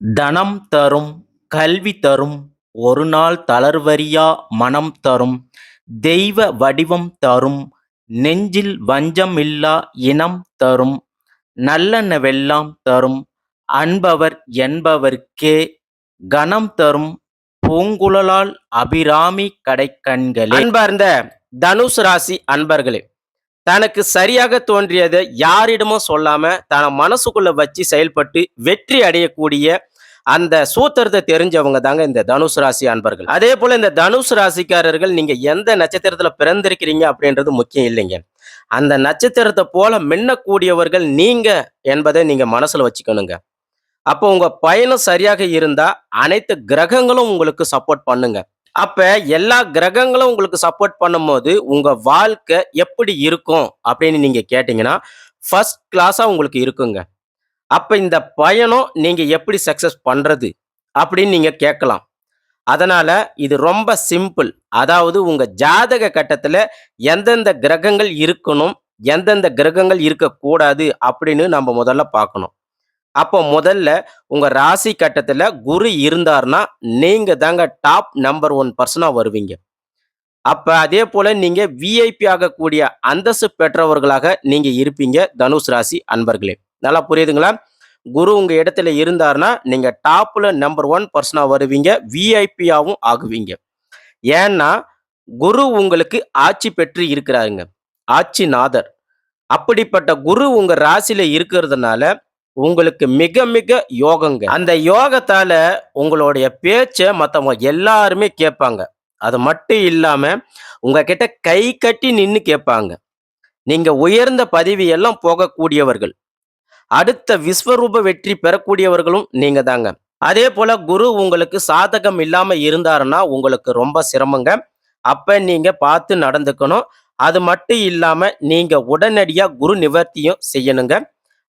தனம் தரும் கல்வி தரும் ஒரு நாள் தளர்வரியா மனம் தரும் தெய்வ வடிவம் தரும் நெஞ்சில் வஞ்சமில்லா இனம் தரும் நல்லனவெல்லாம் தரும் அன்பவர் என்பவர்க்கே கணம் தரும் பூங்குழலால் அபிராமி கடைக்கண்களே. அன்பார்ந்த தனுஷ் ராசி அன்பர்களே தனக்கு சரியாக தோன்றியதை யாரிடமும் சொல்லாம தன மனசுக்குள்ள வச்சு செயல்பட்டு வெற்றி அடையக்கூடிய அந்த சூத்திரத்தை தெரிஞ்சவங்க தாங்க இந்த தனுஷ் ராசி அன்பர்கள். அதே போல இந்த தனுஷ் ராசிக்காரர்கள் நீங்க எந்த நட்சத்திரத்துல பிறந்திருக்கிறீங்க அப்படின்றது முக்கியம் இல்லைங்க. அந்த நட்சத்திரத்தை போல மின்னக்கூடியவர்கள் நீங்க என்பதை நீங்க மனசுல வச்சுக்கணுங்க. அப்போ உங்க பயணம் சரியாக இருந்தா அனைத்து கிரகங்களும் உங்களுக்கு சப்போர்ட் பண்ணுங்க. அப்ப எல்லா கிரகங்களும் உங்களுக்கு சப்போர்ட் பண்ணும்போது உங்க வாழ்க்கை எப்படி இருக்கும் அப்படின்னு நீங்க கேட்டீங்கன்னா ஃபர்ஸ்ட் கிளாஸா உங்களுக்கு இருக்குங்க. அப்போ இந்த பயணம் நீங்கள் எப்படி சக்ஸஸ் பண்ணுறது அப்படின்னு நீங்கள் கேட்கலாம். அதனால் இது ரொம்ப சிம்பிள் அதாவது உங்கள் ஜாதக கட்டத்தில் எந்தெந்த கிரகங்கள் இருக்கணும் எந்தெந்த கிரகங்கள் இருக்கக்கூடாது அப்படின்னு நம்ம முதல்ல பார்க்கணும். அப்போ முதல்ல உங்கள் ராசி கட்டத்தில் குரு இருந்தார்னா நீங்கள் தாங்க டாப் நம்பர் ஒன் பர்சனாக வருவீங்க. அப்போ அதே போல் நீங்கள் விஐபி ஆகக்கூடிய அந்தஸ்து பெற்றவர்களாக நீங்கள் இருப்பீங்க தனுஷ் ராசி அன்பர்களே. நல்லா புரியுதுங்களா? குரு உங்க இடத்துல இருந்தார்னா நீங்க டாப்ல நம்பர் ஒன் பர்சனா வருவீங்க விஐபியாவும் ஆகுவீங்க. ஏன்னா குரு உங்களுக்கு ஆட்சி பெற்று இருக்கிறாருங்க. ஆட்சி நாதர். அப்படிப்பட்ட குரு உங்க ராசியில இருக்கிறதுனால உங்களுக்கு மிக மிக யோகங்க. அந்த யோகத்தால உங்களுடைய பேச்சை மற்றவங்க எல்லாருமே கேட்பாங்க. அது மட்டும் இல்லாம உங்ககிட்ட கை கட்டி நின்று கேட்பாங்க. நீங்க உயர்ந்த பதவியெல்லாம் போகக்கூடியவர்கள். அடுத்த விஸ்வரூப வெற்றி பெறக்கூடியவர்களும் நீங்க தாங்க. அதே போல குரு உங்களுக்கு சாதகம் இல்லாம இருந்தாருன்னா உங்களுக்கு ரொம்ப சிரமங்க. அப்ப நீங்க பார்த்து நடந்துக்கணும். அது மட்டும் இல்லாம நீங்க உடனடியா குரு நிவர்த்தியும் செய்யணுங்க.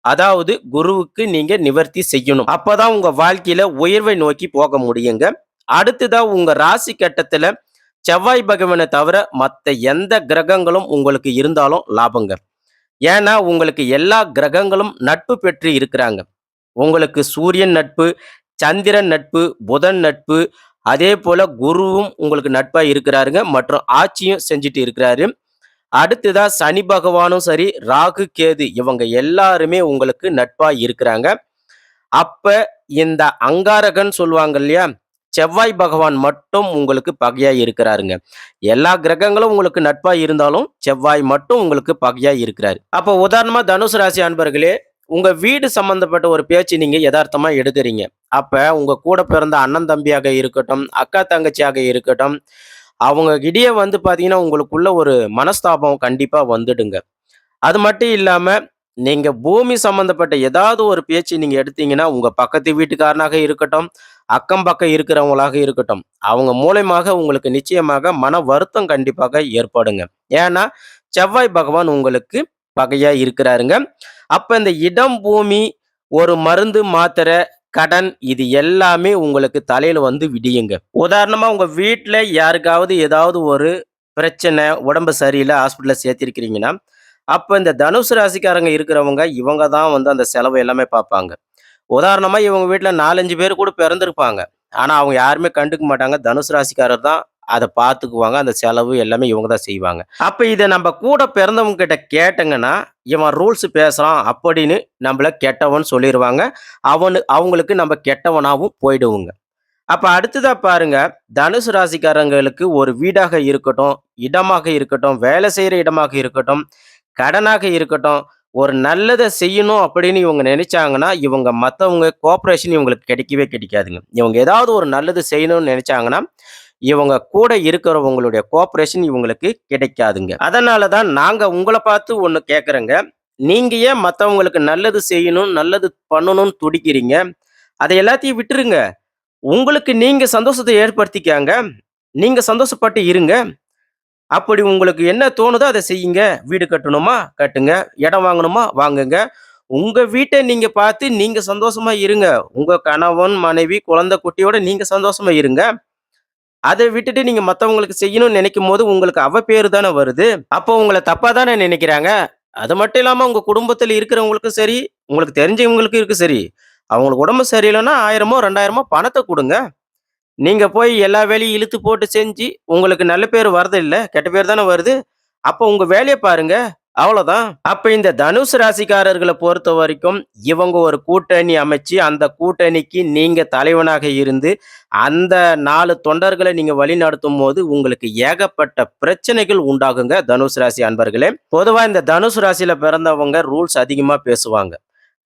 அதாவது குருவுக்கு நீங்க நிவர்த்தி செய்யணும். அப்பதான் உங்க வாழ்க்கையில உயர்வை நோக்கி போக முடியுங்க. அடுத்ததா உங்க ராசி கட்டத்துல செவ்வாய் பகவானை தவிர மற்ற எந்த கிரகங்களும் உங்களுக்கு இருந்தாலும் லாபங்க. ஏன்னா உங்களுக்கு எல்லா கிரகங்களும் நட்பு பெற்று இருக்கிறாங்க. உங்களுக்கு சூரியன் நட்பு சந்திரன் நட்பு புதன் நட்பு அதே போல குருவும் உங்களுக்கு நட்பா இருக்கிறாருங்க. மற்றும் ஆட்சியும் செஞ்சுட்டு இருக்கிறாரு. அடுத்ததான் சனி பகவானும் சரி ராகு கேது இவங்க எல்லாருமே உங்களுக்கு நட்பா இருக்கிறாங்க. அப்ப இந்த அங்காரகன் சொல்லுவாங்க இல்லையா? செவ்வாய் பகவான் மட்டும் உங்களுக்கு பகையா இருக்கிறாருங்க. எல்லா கிரகங்களும் உங்களுக்கு நட்பா இருந்தாலும் செவ்வாய் மட்டும் உங்களுக்கு பகையா இருக்கிறாரு. அப்போ உதாரணமா தனுசு ராசி அன்பர்களே உங்க வீடு சம்பந்தப்பட்ட ஒரு பேச்சு நீங்க யதார்த்தமா எடுக்கிறீங்க அப்ப உங்க கூட பிறந்த அண்ணன் தம்பியாக இருக்கட்டும் அக்கா தங்கச்சியாக இருக்கட்டும் அவங்க இடையே வந்து பார்த்தீங்கன்னா உங்களுக்குள்ள ஒரு மனஸ்தாபம் கண்டிப்பாக வந்துடுங்க. அது மட்டும் இல்லாமல் நீங்கள் பூமி சம்மந்தப்பட்ட ஏதாவது ஒரு பேச்சு நீங்கள் எடுத்தீங்கன்னா உங்கள் பக்கத்து வீட்டுக்காரனாக இருக்கட்டும் அக்கம் பக்கம் இருக்கிறவங்களாக இருக்கட்டும். அவங்க மூலயமாக உங்களுக்கு நிச்சயமாக மன வருத்தம் கண்டிப்பாக ஏற்படுங்க. ஏன்னா செவ்வாய் பகவான் உங்களுக்கு பகையா இருக்கிறாருங்க. அப்போ இந்த இடம் பூமி ஒரு மருந்து மாத்திரை கடன் இது எல்லாமே உங்களுக்கு தலையில வந்து விடியுங்க. உதாரணமா உங்க வீட்டுல யாருக்காவது ஏதாவது ஒரு பிரச்சனை உடம்பு சரியில்லை ஹாஸ்பிட்டலில் சேர்த்திருக்கிறீங்கன்னா அப்போ இந்த தனுசு ராசிக்காரங்க இருக்கிறவங்க இவங்க தான் வந்து அந்த செலவு எல்லாமே பார்ப்பாங்க. உதாரணமாக இவங்க வீட்டில் நாலஞ்சு பேர் கூட பிறந்திருப்பாங்க. ஆனால் அவங்க யாருமே கண்டுக்க மாட்டாங்க. தனுசு ராசிக்காரர் தான் அதை பார்த்துக்குவாங்க அந்த செலவு எல்லாமே இவங்க தான் செய்வாங்க. அப்போ இதை நம்ம கூட பிறந்தவங்க கிட்ட கேட்டங்கன்னா இவன் ரூல்ஸ் பேசுகிறான் அப்படின்னு நம்மளை கெட்டவன் சொல்லிடுவாங்க அவனு அவங்களுக்கு நம்ம கெட்டவனாகவும் போயிடுவோங்க. அப்போ அடுத்ததாக பாருங்க. தனுசு ராசிக்காரங்களுக்கு ஒரு வீடாக இருக்கட்டும் இடமாக இருக்கட்டும் வேலை செய்கிற இடமாக இருக்கட்டும் கடனாக இருக்கட்டும் ஒரு நல்லதை செய்யணும் அப்படின்னு இவங்க நினைச்சாங்கன்னா இவங்க மற்றவங்க கோஆப்ரேஷன் இவங்களுக்கு கிடைக்கவே கிடைக்காதுங்க. இவங்க ஏதாவது ஒரு நல்லது செய்யணும்னு நினைச்சாங்கன்னா இவங்க கூட இருக்கிறவங்களுடைய கோஆப்ரேஷன் இவங்களுக்கு கிடைக்காதுங்க. அதனால தான் நாங்கள் உங்களை பார்த்து ஒன்று கேட்குறேங்க நீங்கள் ஏன் மற்றவங்களுக்கு நல்லது செய்யணும் நல்லது பண்ணணும்னு துடிக்கிறீங்க? அதை எல்லாத்தையும் விட்டுருங்க. உங்களுக்கு நீங்கள் சந்தோஷத்தை ஏற்படுத்திக்காங்க. நீங்கள் சந்தோஷப்பட்டு இருங்க. அப்படி உங்களுக்கு என்ன தோணுதோ அதை செய்யுங்க. வீடு கட்டணுமா? கட்டுங்க. இடம் வாங்கணுமா? வாங்குங்க. உங்க வீட்டை நீங்க பார்த்து நீங்க சந்தோஷமா இருங்க. உங்க கணவன் மனைவி குழந்தை குட்டியோட நீங்க சந்தோஷமா இருங்க. அதை விட்டுட்டு நீங்க மற்றவங்களுக்கு செய்யணும்னு நினைக்கும் போது உங்களுக்கு அவ பேரு தானே வருது. அப்போ உங்களை தப்பா தானே நினைக்கிறாங்க. அது மட்டும் இல்லாம உங்க குடும்பத்தில் இருக்கிறவங்களுக்கும் சரி உங்களுக்கு தெரிஞ்சவங்களுக்கும் இருக்கு சரி. அவங்களுக்கு உடம்பு சரியில்லைன்னா ஆயிரமோ ரெண்டாயிரமோ பணத்தை கொடுங்க. நீங்கள் போய் எல்லா வேலையும் இழுத்து போட்டு செஞ்சு உங்களுக்கு நல்ல பேர் வரது இல்லை கெட்ட பேர் தானே வருது. அப்போ உங்கள் வேலையை பாருங்க. அவ்வளோதான் அப்போ இந்த தனுஷ் ராசிக்காரர்களை பொறுத்த வரைக்கும் இவங்க ஒரு கூட்டணி அமைச்சு அந்த கூட்டணிக்கு நீங்கள் தலைவனாக இருந்து அந்த நாலு தொண்டர்களை நீங்கள் வழிநடத்தும் போது உங்களுக்கு ஏகப்பட்ட பிரச்சனைகள் உண்டாகுங்க தனுஷ் ராசி அன்பர்களே. பொதுவாக இந்த தனுஷ் ராசியில் பிறந்தவங்க ரூல்ஸ் அதிகமாக பேசுவாங்க.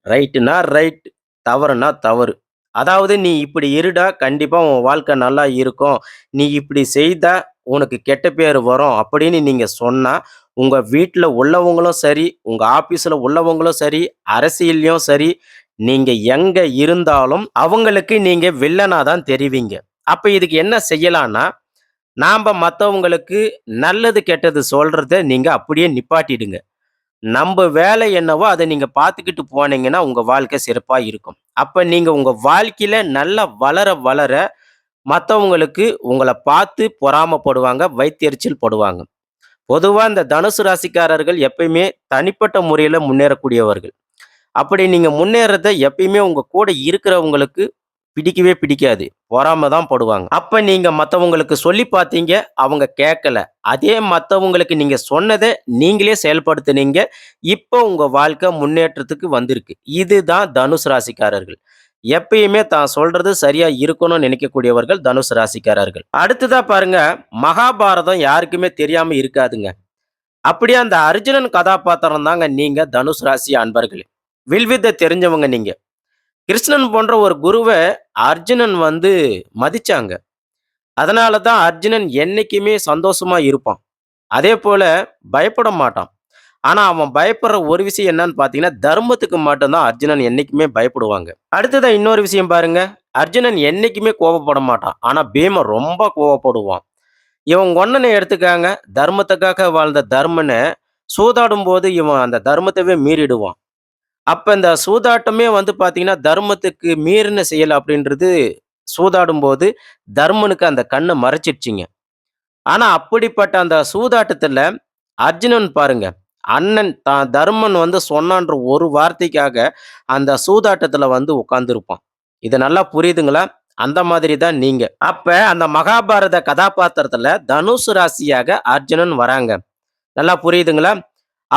ரைட்டுனா ரைட் தவறுனா தவறு. அதாவது நீ இப்படி இருடா கண்டிப்பா உன் வாழ்க்கை நல்லா இருக்கும். நீ இப்படி செய்தா உனக்கு கெட்ட பேர் வரும் அப்படின்னு நீங்க சொன்னா உங்க வீட்டில் உள்ளவங்களும் சரி உங்க ஆபீஸ்ல உள்ளவங்களும் சரி அரசியல்லையும் சரி நீங்க எங்க இருந்தாலும் அவங்களுக்கு நீங்க வில்லனா தான் தெரிவிங்க. அப்ப இதுக்கு என்ன செய்யலாம்னா நாம் மற்றவங்களுக்கு நல்லது கெட்டது சொல்கிறத நீங்கள் அப்படியே நிப்பாட்டிடுங்க. நம்ம வேலை என்னவோ அதை நீங்க பார்த்துக்கிட்டு போனீங்கன்னா உங்க வாழ்க்கை சிறப்பா இருக்கும். அப்ப நீங்க உங்க வாழ்க்கையில நல்லா வளர வளர மற்றவங்களுக்கு உங்களை பார்த்து பொறாமப்படுவாங்க வைத்தெரிச்சல் போடுவாங்க. பொதுவாக இந்த தனுசு ராசிக்காரர்கள் எப்பயுமே தனிப்பட்ட முறையில் முன்னேறக்கூடியவர்கள். அப்படி நீங்கள் முன்னேறத எப்பயுமே உங்கள் கூட இருக்கிறவங்களுக்கு பிடிக்கவே பிடிக்காது. பொறாம தான் படுவாங்க. அப்ப நீங்க மற்றவங்களுக்கு சொல்லி பார்த்தீங்க அவங்க கேட்கல. அதே மற்றவங்களுக்கு நீங்க சொன்னதை நீங்களே செயல்படுத்தினீங்க. இப்போ உங்க வாழ்க்கை முன்னேற்றத்துக்கு வந்திருக்கு. இதுதான் தனுஷ் ராசிக்காரர்கள். எப்பயுமே தான் சொல்றது சரியா இருக்கணும்னு நினைக்கக்கூடியவர்கள் தனுஷ் ராசிக்காரர்கள். அடுத்ததா பாருங்க மகாபாரதம் யாருக்குமே தெரியாம இருக்காதுங்க. அப்படியே அந்த அர்ஜுனன் கதாபாத்திரம் தாங்க நீங்க தனுஷ் ராசி அன்பர்களே. வில்வித்தை தெரிஞ்சவங்க நீங்க. கிருஷ்ணன் போன்ற ஒரு குருவை அர்ஜுனன் வந்து மதிச்சாங்க. அதனால தான் அர்ஜுனன் என்னைக்குமே சந்தோஷமா இருப்பான். அதே போல பயப்பட மாட்டான். ஆனா அவன் பயப்படுற ஒரு விஷயம் என்னன்னு பார்த்தீங்கன்னா தர்மத்துக்கு மட்டும்தான் அர்ஜுனன் என்னைக்குமே பயப்படுவாங்க. அடுத்ததான் இன்னொரு விஷயம் பாருங்க. அர்ஜுனன் என்னைக்குமே கோபப்பட மாட்டான். ஆனா பீமன் ரொம்ப கோபப்படுவான் இவன் ஒன்னனை எடுத்துக்காங்க. தர்மத்துக்காக வாழ்ந்த தர்மனை சூதாடும் போது இவன் அந்த தர்மத்தவே மீறிடுவான். அப்ப இந்த சூதாட்டமே வந்து பாத்தீங்கன்னா தர்மத்துக்கு மீறின செயல் அப்படின்றது சூதாடும் போது தர்மனுக்கு அந்த கண்ணை மறைச்சிடுச்சிங்க ஆனா அப்படிப்பட்ட அந்த சூதாட்டத்துல அர்ஜுனன் பாருங்க அண்ணன் தான் தர்மன் வந்து சொன்னான்ற ஒரு வார்த்தைக்காக அந்த சூதாட்டத்துல வந்து உட்காந்துருப்பான் இது நல்லா புரியுதுங்களா? அந்த மாதிரி தான் நீங்க. அப்ப அந்த மகாபாரத கதாபாத்திரத்துல தனுசு ராசியாக அர்ஜுனன் வராங்க. நல்லா புரியுதுங்களா?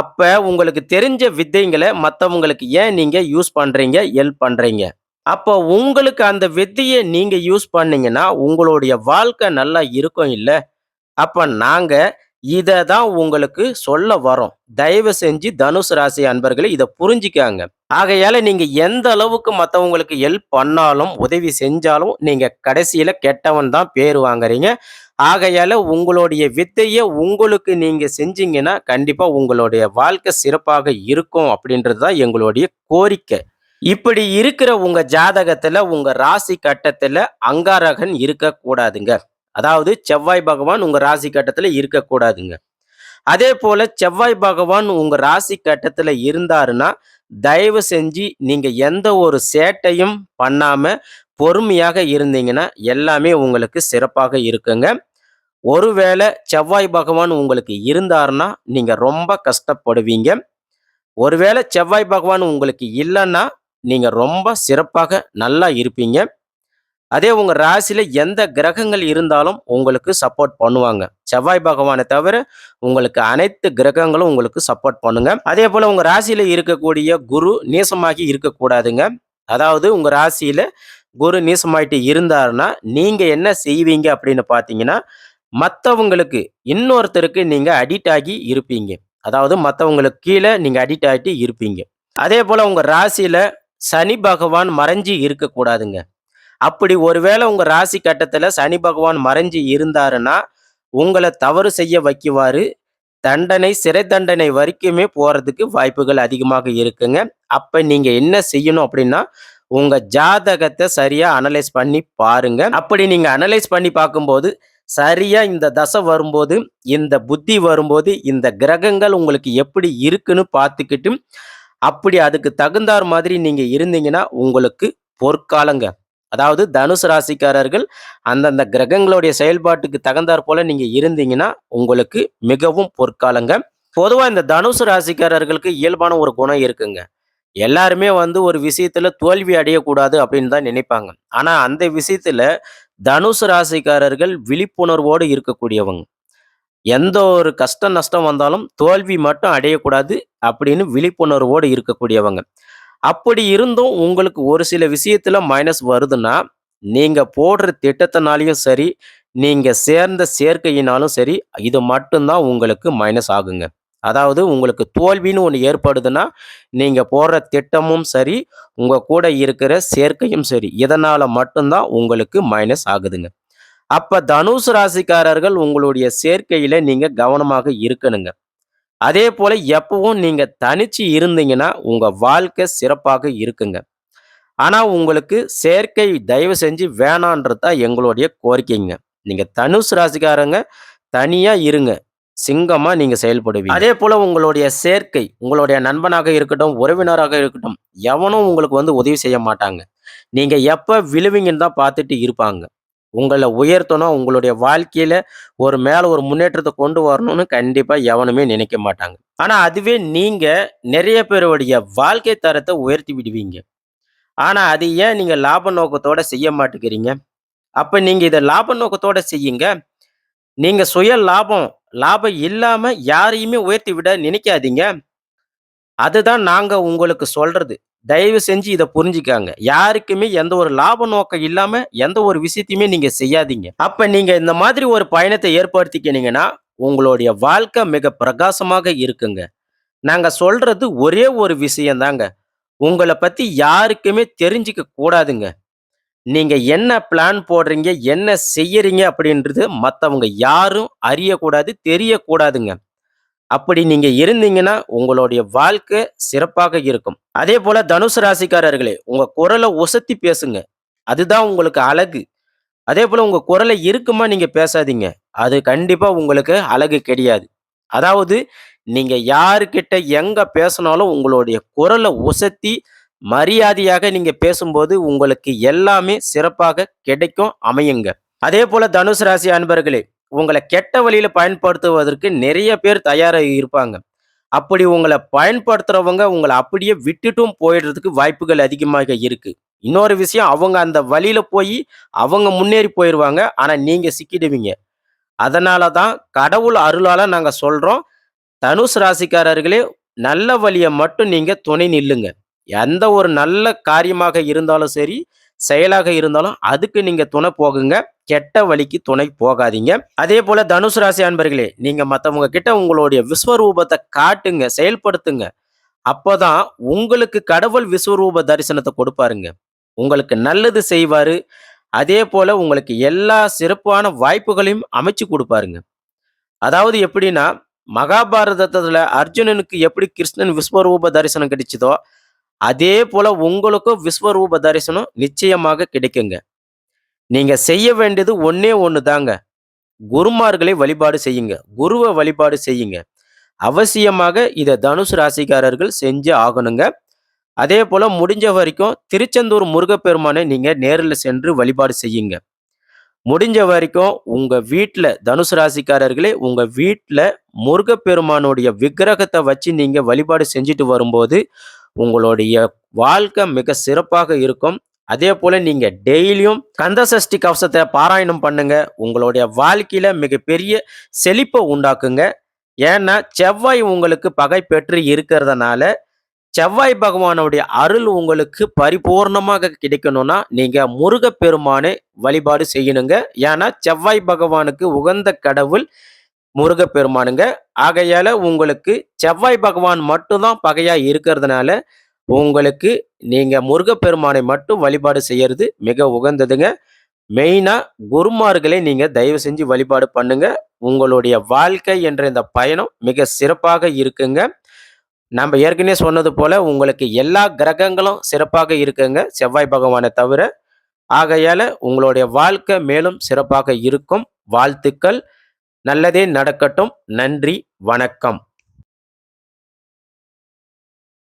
அப்ப உங்களுக்கு தெரிஞ்ச வித்தைங்களை மற்றவங்களுக்கு ஏன் நீங்க யூஸ் பண்றீங்க ஹெல்ப் பண்றீங்க? அப்போ உங்களுக்கு அந்த வித்தையை நீங்க யூஸ் பண்ணீங்கன்னா உங்களுடைய வாழ்க்கை நல்லா இருக்கும் இல்லை? அப்ப நாங்க இதை தான் உங்களுக்கு சொல்ல வரோம். தயவு செஞ்சு தனுசு ராசி அன்பர்களை இதை புரிஞ்சுக்காங்க. ஆகையால நீங்க எந்த அளவுக்கு மற்றவங்களுக்கு ஹெல்ப் பண்ணாலும் உதவி செஞ்சாலும் நீங்க கடைசியில கெட்டவன் தான் பேர் வாங்குறீங்க. ஆகையால உங்களுடைய வித்தையை உங்களுக்கு நீங்க செஞ்சீங்கன்னா கண்டிப்பா உங்களுடைய வாழ்க்கை சிறப்பாக இருக்கும் அப்படின்றது தான் எங்களுடைய கோரிக்கை. இப்படி இருக்கிற உங்க ஜாதகத்துல உங்க ராசி கட்டத்துல அங்காரகன் இருக்கக்கூடாதுங்க. அதாவது செவ்வாய் பகவான் உங்க ராசி கட்டத்துல இருக்கக்கூடாதுங்க. அதே போல செவ்வாய் பகவான் உங்க ராசி கட்டத்துல இருந்தாருன்னா தயவு செஞ்சு நீங்க எந்த ஒரு சேட்டையும் பண்ணாம பொறுமையாக இருந்தீங்கன்னா எல்லாமே உங்களுக்கு சிறப்பாக இருக்குங்க. ஒருவேளை செவ்வாய் பகவான் உங்களுக்கு இருந்தார்னா நீங்கள் ரொம்ப கஷ்டப்படுவீங்க. ஒருவேளை செவ்வாய் பகவான் உங்களுக்கு இல்லைன்னா நீங்கள் ரொம்ப சிறப்பாக நல்லா இருப்பீங்க. அதே உங்கள் ராசியில் எந்த கிரகங்கள் இருந்தாலும் உங்களுக்கு சப்போர்ட் பண்ணுவாங்க. செவ்வாய் பகவானை தவிர உங்களுக்கு அனைத்து கிரகங்களும் உங்களுக்கு சப்போர்ட் பண்ணுங்க. அதே போல் உங்கள் ராசியில் இருக்கக்கூடிய குரு நீசமாகி இருக்கக்கூடாதுங்க. அதாவது உங்கள் ராசியில் குரு நீசமாயிட்டு இருந்தாருன்னா நீங்கள் என்ன செய்வீங்க அப்படின்னு பார்த்தீங்கன்னா மற்றவங்களுக்கு இன்னொருத்தருக்கு நீங்கள் அடிக்ட் ஆகி இருப்பீங்க. அதாவது மற்றவங்களுக்கு கீழே நீங்கள் அடிக்ட் ஆகிட்டு இருப்பீங்க. அதே போல் உங்கள் ராசியில் சனி பகவான் மறைஞ்சு இருக்கக்கூடாதுங்க. அப்படி ஒருவேளை உங்கள் ராசி கட்டத்தில் சனி பகவான் மறைஞ்சு இருந்தாருன்னா உங்களை தவறு செய்ய வைக்குவார். தண்டனை சிறை தண்டனை வரைக்குமே போகிறதுக்கு வாய்ப்புகள் அதிகமாக இருக்குங்க. அப்போ நீங்கள் என்ன செய்யணும் அப்படின்னா உங்கள் ஜாதகத்தை சரியாக அனலைஸ் பண்ணி பாருங்க. அப்படி நீங்கள் அனலைஸ் பண்ணி பார்க்கும்போது சரியா இந்த தசை வரும்போது இந்த புத்தி வரும்போது இந்த கிரகங்கள் உங்களுக்கு எப்படி இருக்குன்னு பார்த்துக்கிட்டு அப்படி அதுக்கு தகுந்தார் மாதிரி நீங்க இருந்தீங்கன்னா உங்களுக்கு பொற்காலங்க. அதாவது தனுசு ராசிக்காரர்கள் அந்தந்த கிரகங்களுடைய செயல்பாட்டுக்கு தகுந்தாற் போல நீங்க இருந்தீங்கன்னா உங்களுக்கு மிகவும் பொற்காலங்க. பொதுவா இந்த தனுசு ராசிக்காரர்களுக்கு இயல்பான ஒரு குணம் இருக்குங்க. எல்லாருமே வந்து ஒரு விஷயத்துல தோல்வி அடையக்கூடாது அப்படின்னு தான் நினைப்பாங்க. ஆனா அந்த விஷயத்துல தனுசு ராசிக்காரர்கள் விழிப்புணர்வோடு இருக்கக்கூடியவங்க. எந்த ஒரு கஷ்ட நஷ்டம் வந்தாலும் தோல்வி மட்டும் அடையக்கூடாது அப்படின்னு விழிப்புணர்வோடு இருக்கக்கூடியவங்க. அப்படி இருந்தும் உங்களுக்கு ஒரு சில விஷயத்துல மைனஸ் வருதுன்னா, நீங்க போடுற திட்டத்தினாலையும் சரி, நீங்க சேர்ந்த சேர்க்கையினாலும் சரி, இது மட்டும்தான் உங்களுக்கு மைனஸ் ஆகுங்க. அதாவது உங்களுக்கு தோல்வின்னு ஒன்று ஏற்படுதுன்னா, நீங்கள் போடுற திட்டமும் சரி, உங்கள் கூட இருக்கிற சேர்க்கையும் சரி, இதனால் மட்டும் தான் உங்களுக்கு மைனஸ் ஆகுதுங்க. அப்போ தனுசு ராசிக்காரர்கள் உங்களுடைய சேர்க்கையில் நீங்கள் கவனமாக இருக்கணுங்க. அதே போல் எப்பவும் நீங்கள் தனிச்சு இருந்தீங்கன்னா, உங்கள் வாழ்க்கை சிறப்பாக இருக்குங்க. ஆனால் உங்களுக்கு சேர்க்கை தயவு செஞ்சு வேணான்றது தான் எங்களுடைய கோரிக்கைங்க. நீங்கள் தனுசு ராசிக்காரங்க தனியாக இருங்க. சிங்கமா நீங்க செயல்படுவீங்க. அதே போல உங்களுடைய சேர்க்கை, உங்களுடைய நண்பனாக இருக்கட்டும், உறவினராக இருக்கட்டும், எவனும் உங்களுக்கு வந்து உதவி செய்ய மாட்டாங்க. நீங்க எப்ப விழுவீங்கன்னு தான் பார்த்துட்டு இருப்பாங்க. உங்களை உயர்த்தணும், உங்களுடைய வாழ்க்கையில ஒரு மேல ஒரு முன்னேற்றத்தை கொண்டு வரணும்னு கண்டிப்பா எவனுமே நினைக்க மாட்டாங்க. ஆனா அதுவே நீங்க நிறைய பேருடைய வாழ்க்கை தரத்தை உயர்த்தி விடுவீங்க. ஆனா அது ஏன் நீங்க லாப நோக்கத்தோட செய்ய மாட்டேங்கிறீங்க? அப்ப நீங்க இதை லாப நோக்கத்தோட செய்யுங்க. நீங்க சுய லாபம் லாபம் இல்லாமல் யாரையுமே உயர்த்தி விட நினைக்காதீங்க. அதுதான் நாங்கள் உங்களுக்கு சொல்கிறது தயவு செஞ்சு இதை புரிஞ்சுக்காங்க யாருக்குமே எந்த ஒரு லாப நோக்கம் இல்லாம எந்த ஒரு விஷயத்தையுமே நீங்க செய்யாதீங்க. அப்ப நீங்க இந்த மாதிரி ஒரு பயணத்தை ஏற்படுத்திக்கினீங்கன்னா, உங்களுடைய வாழ்க்கை மிக பிரகாசமாக இருக்குங்க. நாங்க சொல்றது ஒரே ஒரு விஷயந்தாங்க உங்களை பற்றி பத்தி யாருக்குமே தெரிஞ்சுக்க கூடாதுங்க. நீங்கள் என்ன பிளான் போடுறீங்க, என்ன செய்யறீங்க அப்படின்றது மற்றவங்க யாரும் அறியக்கூடாது, தெரியக்கூடாதுங்க. அப்படி நீங்கள் இருந்தீங்கன்னா, உங்களுடைய வாழ்க்கை சிறப்பாக இருக்கும். அதே போல் தனுசு ராசிக்காரர்களே, உங்கள் குரலை உசத்தி பேசுங்க. அதுதான் உங்களுக்கு அழகு. அதே போல் உங்கள் குரலை இருக்குமா நீங்கள் பேசாதீங்க. அது கண்டிப்பாக உங்களுக்கு அழகு கிடையாது. அதாவது நீங்கள் யாருக்கிட்ட எங்கே பேசினாலும் உங்களுடைய குரலை உசத்தி, மரியாதையாக நீங்க பேசும்போது உங்களுக்கு எல்லாமே சிறப்பாக கிடைக்கும், அமையுங்க. அதே போல தனுசு ராசி அன்பர்களே, உங்களை கெட்ட வழியில பயன்படுத்துவதற்கு நிறைய பேர் தயாராக இருப்பாங்க. அப்படி உங்களை பயன்படுத்துறவங்க உங்களை அப்படியே விட்டுட்டும் போயிடுறதுக்கு வாய்ப்புகள் அதிகமாக இருக்கு. இன்னொரு விஷயம் அவங்க அந்த வழியில போய் அவங்க முன்னேறி போயிடுவாங்க ஆனா நீங்க சிக்கிடுவீங்க. அதனால தான் கடவுள் அருளால நாங்க சொல்றோம். தனுஷ் ராசிக்காரர்களே, நல்ல வழியை மட்டும் நீங்க துணை நில்லுங்க. எந்த ஒரு நல்ல காரியமாக இருந்தாலும் சரி, செயலாக இருந்தாலும் அதுக்கு நீங்க துணை போகுங்க. கெட்ட வழிக்கு துணை போகாதீங்க. அதேபோல தனுசு ராசி அன்பர்களே, நீங்க மற்றவங்க கிட்ட உங்களுடைய விஸ்வரூபத்தை காட்டுங்க, செயல்படுத்துங்க. அப்போதான் உங்களுக்கு கடவுள் விஸ்வரூப தரிசனத்தை கொடுப்பாருங்க. உங்களுக்கு நல்லது செய்வாரு. அதேபோல உங்களுக்கு எல்லா சிறப்பான வாய்ப்புகளையும் அமைச்சு கொடுப்பாருங்க அதாவது எப்படின்னா, மகாபாரதத்துல அர்ஜுனனுக்கு எப்படி கிருஷ்ணன் விஸ்வரூப தரிசனம் கிடைச்சதோ, அதே போல உங்களுக்கும் விஸ்வரூப தரிசனம் நிச்சயமாக கிடைக்குங்க. நீங்க செய்ய வேண்டியது ஒன்னே ஒன்று தாங்க. குருமார்களை வழிபாடு செய்யுங்க. குருவை வழிபாடு செய்யுங்க. அவசியமாக இதை தனுசு ராசிக்காரர்கள் செஞ்சு ஆகணுங்க. அதே போல் முடிஞ்ச வரைக்கும் திருச்செந்தூர் முருகப்பெருமானை நீங்க நேரில் சென்று வழிபாடு செய்யுங்க. முடிஞ்ச வரைக்கும் உங்க வீட்டில் தனுசு ராசிக்காரர்களே, உங்க வீட்டில் முருகப்பெருமானுடைய விக்கிரகத்தை வச்சு நீங்க வழிபாடு செஞ்சுட்டு வரும்போது, உங்களுடைய வாழ்க்கை மிக சிறப்பாக இருக்கும். அதே போல் நீங்க டெய்லியும் கந்த சஷ்டி பாராயணம் பண்ணுங்க. உங்களுடைய வாழ்க்கையில மிகப்பெரிய செழிப்பை உண்டாக்குங்க. ஏன்னா, செவ்வாய் உங்களுக்கு பகை பெற்று இருக்கிறதுனால, செவ்வாய் பகவானுடைய அருள் உங்களுக்கு பரிபூர்ணமாக கிடைக்கணும்னா, நீங்க முருகப்பெருமானை வழிபாடு செய்யணுங்க. ஏன்னா, செவ்வாய் பகவானுக்கு உகந்த கடவுள் முருகப்பெருமானுங்க. ஆகையால உங்களுக்கு செவ்வாய் பகவான் மட்டும் தான் பகையா இருக்கிறதுனால, உங்களுக்கு நீங்க முருகப்பெருமானை மட்டும் வழிபாடு செய்யறது மிக உகந்ததுங்க. மெயினா குருமார்களை நீங்க தயவு செஞ்சு வழிபாடு பண்ணுங்க. உங்களுடைய வாழ்க்கை என்ற இந்த பயணம் மிக சிறப்பாக இருக்குங்க. நம்ம ஏற்கனவே சொன்னது போல உங்களுக்கு எல்லா கிரகங்களும் சிறப்பாக இருக்குங்க. செவ்வாய் பகவானை தவிர. ஆகையால உங்களுடைய வாழ்க்கை மேலும் சிறப்பாக இருக்கும். வாழ்த்துக்கள். நல்லதே நடக்கட்டும். நன்றி. வணக்கம்.